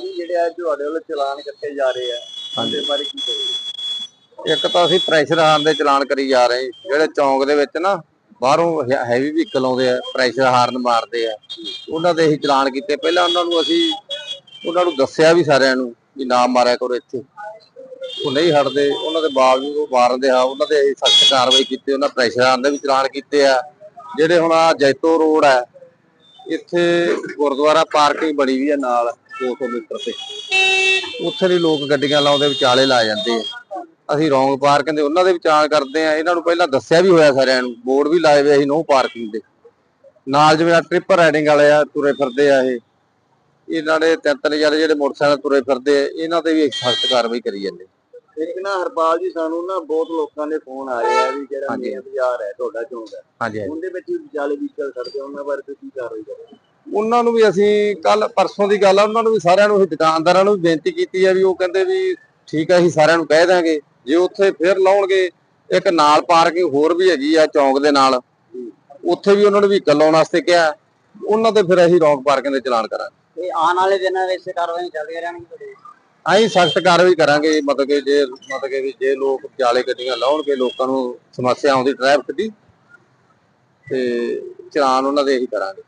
ਜੀ ਜਿਹੜੇ ਤੁਹਾਡੇ ਵੱਲੋਂ ਚਲਾਨ ਕੱਟੇ ਜਾ ਰਹੇ ਆ। ਉਹਦੇ ਬਾਰੇ ਕੀ ਕਹੋਗੇ? ਇੱਕ ਤਾਂ ਅਸੀਂ ਪ੍ਰੈਸ਼ਰ ਹਾਰਨ ਦੇ ਚਲਾਨ ਕਰੀ ਜਾ ਰਹੇ ਹਾਂ। ਜਿਹੜੇ ਚੌਂਕ ਦੇ ਵਿੱਚ ਨਾ ਬਾਹਰੋਂ ਹੈਵੀ ਵਹੀਕਲ ਆਉਂਦੇ ਆ ਪ੍ਰੈਸ਼ਰ ਹਾਰਨ ਮਾਰਦੇ ਆ। ਉਹਨਾਂ ਦੇ ਅਸੀਂ ਚਲਾਨ ਕੀਤੇ। ਪਹਿਲਾਂ ਉਹਨਾਂ ਨੂੰ ਅਸੀਂ ਉਹਨਾਂ ਨੂੰ ਦੱਸਿਆ ਵੀ ਸਾਰਿਆਂ ਨੂੰ ਵੀ ਨਾ ਮਾਰਿਆ ਕਰੋ ਇੱਥੇ। ਉਹ ਨਹੀਂ ਹਟਦੇ। ਉਹਨਾਂ ਦੇ ਬਾਵਜੂਦ ਉਹ ਮਾਰਦੇ ਆ ਉਹਨਾਂ ਦੇ ਅਸੀਂ ਸਖਤ ਕਾਰਵਾਈ ਕੀਤੀ। ਉਹਨਾਂ ਪ੍ਰੈਸ਼ਰ ਹਾਰਨ ਦੇ ਵੀ ਚਲਾਨ ਕੀਤੇ ਆ। ਜਿਹੜੇ ਹੁਣ ਆ ਜੈਤੋ ਰੋਡ ਆ ਇੱਥੇ ਗੁਰਦੁਆਰਾ ਪਾਰਕਿੰਗ ਬਣੀ ਵੀ ਆ ਨਾਲ। 200 ਮੀਟਰ ਤੇ। ਉੱਥੇ ਦੀ ਲੋਕ ਗੱਡੀਆਂ ਲਾਉਂਦੇ, ਵਿਚਾਲੇ ਲਾ ਜਾਂਦੇ ਆ। ਅਸੀਂ ਰੋਂਗ ਪਾਰਕਿੰਗ ਦੇ, ਉਹਨਾਂ ਦੇ ਵਿਚਾਰ ਕਰਦੇ ਆ। ਇਹਨਾਂ ਨੂੰ ਪਹਿਲਾਂ ਦੱਸਿਆ ਵੀ ਹੋਇਆ ਸਾਰਿਆਂ ਨੂੰ, ਬੋਰਡ ਵੀ ਲਾਏ ਹੋਏ ਅਸੀਂ ਨੋ ਪਾਰਕਿੰਗ ਦੇ। ਨਾਲ ਜਿਵੇਂ ਆ ਟ੍ਰਿਪ ਰਾਈਡਿੰਗ ਵਾਲੇ ਆ, ਤੁਰੇ ਫਿਰਦੇ ਆ ਇਹ। ਇਹਨਾਂ ਦੇ ਤਿੰਨ ਤਿੰਨ ਜਿਹੜੇ ਜਿਹੜੇ ਮੋਟਰਸਾਈਕਲ ਤੁਰੇ ਫਿਰਦੇ ਆ, ਇਹਨਾਂ ਤੇ ਵੀ ਸਖਤ ਕਾਰਵਾਈ ਕਰੀ ਜਾਂਦੇ ਇੱਕ ਨਾ ਹਰਪਾਲ ਜੀ ਸਾਨੂੰ ਨਾ ਬਹੁਤ ਲੋਕਾਂ ਦੇ ਫੋਨ ਆ ਰਹੇ ਆ ਵੀ ਜਿਹੜਾ ਹਾਂਜੀ। ਮੇਨ ਬਾਜ਼ਾਰ ਹੈ ਤੁਹਾਡਾ ਚੌਂਕ ਹੈ। ਹਾਂਜੀ ਹਾਂਜੀ। ਉਹਦੇ ਵਿੱਚ ਵੀ ਵਿਚਾਲੇ ਆ, ਉਹਨਾਂ ਬਾਰੇ ਤੁਸੀਂ ਕਾਰਵਾਈ ਕਰੋਗੇ ਉਹਨਾਂ ਨੂੰ ਵੀ ਅਸੀਂ ਕੱਲ ਪਰਸੋਂ ਦੀ ਗੱਲ ਆ ਉਹਨਾਂ ਨੂੰ ਵੀ ਸਾਰਿਆਂ ਨੂੰ ਅਸੀਂ ਦੁਕਾਨਦਾਰਾਂ ਨੂੰ ਵੀ ਬੇਨਤੀ ਕੀਤੀ ਆ ਵੀ ਉਹ ਕਹਿੰਦੇ ਵੀ ਠੀਕ ਆ ਅਸੀਂ ਸਾਰਿਆਂ ਨੂੰ ਕਹਿ ਦਾਂਗੇ ਜੇ ਉੱਥੇ ਫੇਰ ਲਾਉਣਗੇ ਇੱਕ ਨਾਲ ਪਾਰਕਿੰਗ ਹੋਰ ਵੀ ਹੈਗੀ ਆ ਚੌਂਕ ਦੇ ਨਾਲ। ਉੱਥੇ ਵੀ ਉਹਨਾਂ ਨੂੰ ਵਹੀਕਲ ਲਾਉਣ ਵਾਸਤੇ ਕਿਹਾ। ਉਹਨਾਂ ਤੇ ਫਿਰ ਅਸੀਂ ਰੌਂਗ ਪਾਰਕਿੰਗ ਦੇ ਚਲਾਨ ਕਰਾਂਗੇ। ਇਹ ਆਉਣ ਵਾਲੇ ਦਿਨਾਂ ਵਿੱਚ ਕਾਰਵਾਈ ਚੱਲਦੀਆਂ ਰਹਿਣਗੀਆਂ ਅਸੀਂ ਸਖਤ ਕਾਰਵਾਈ ਕਰਾਂਗੇ ਮਤਲਬ ਕਿ ਜੇ, ਮਤਲਬ ਕਿ ਵੀ ਜੇ ਲੋਕ ਵਿਚਾਲੇ ਗੱਡੀਆਂ ਲਾਉਣਗੇ, ਲੋਕਾਂ ਨੂੰ ਸਮੱਸਿਆ ਆਉਂਦੀ ਟ੍ਰੈਫਿਕ ਦੀ, ਤੇ ਚਲਾਨ ਉਹਨਾਂ ਦੇ ਇਹੀ ਕਰਾਂਗੇ।